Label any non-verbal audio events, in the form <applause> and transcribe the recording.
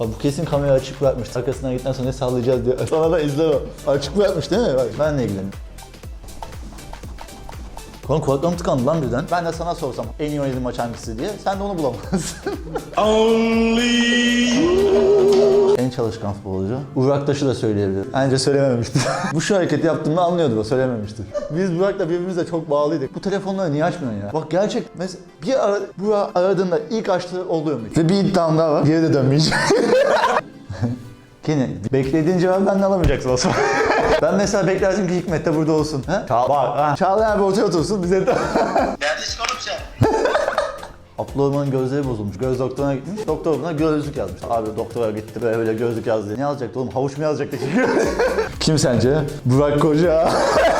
Bak bu kesin kamerayı açık bırakmış. Arkasından gittikten sonra ne sallayacağız diye. <laughs> Sana da izle o. Açık bırakmış değil mi? Bak benle ilgileniyorum. Oğlum kulaklarım tıkandı lan birden. Ben de sana sorsam en iyi oynadığım maç hangisi diye. Sen de onu bulamazsın. en çalışkan futbolcu. Burak Taş'ı da söyleyebilirim. Bence söylememiştir. <laughs> Bu şu hareketi yaptığımda anlıyordur o söylememiştir. Biz Burak'la birbirimize çok bağlıydık. Bu telefonları niye açmıyorsun ya? Bak gerçek mesela bir ara, Burak aradığında ilk açtığı oluyor mu? Ve bir iddiam daha var. Geri de dönmeyeceğim. <laughs> Yine beklediğin cevabı benden alamayacaksın Osman. <laughs> ben mesela beklerdim ki Hikmet de burada olsun. Ha? Çağ bak ha. Çağlayan abi ortaya otursun bize de. Neredesin oğlum sen? Abdurrahman'ın gözleri bozulmuş. Göz doktoruna gitmiş. Doktor buna gözlük yazmış. Abi doktora gitti böyle, böyle gözlük yazdı. Ne yazacaktı oğlum? Havuç mu yazacaktı? <laughs> Kim sence? Burak Koca. <laughs>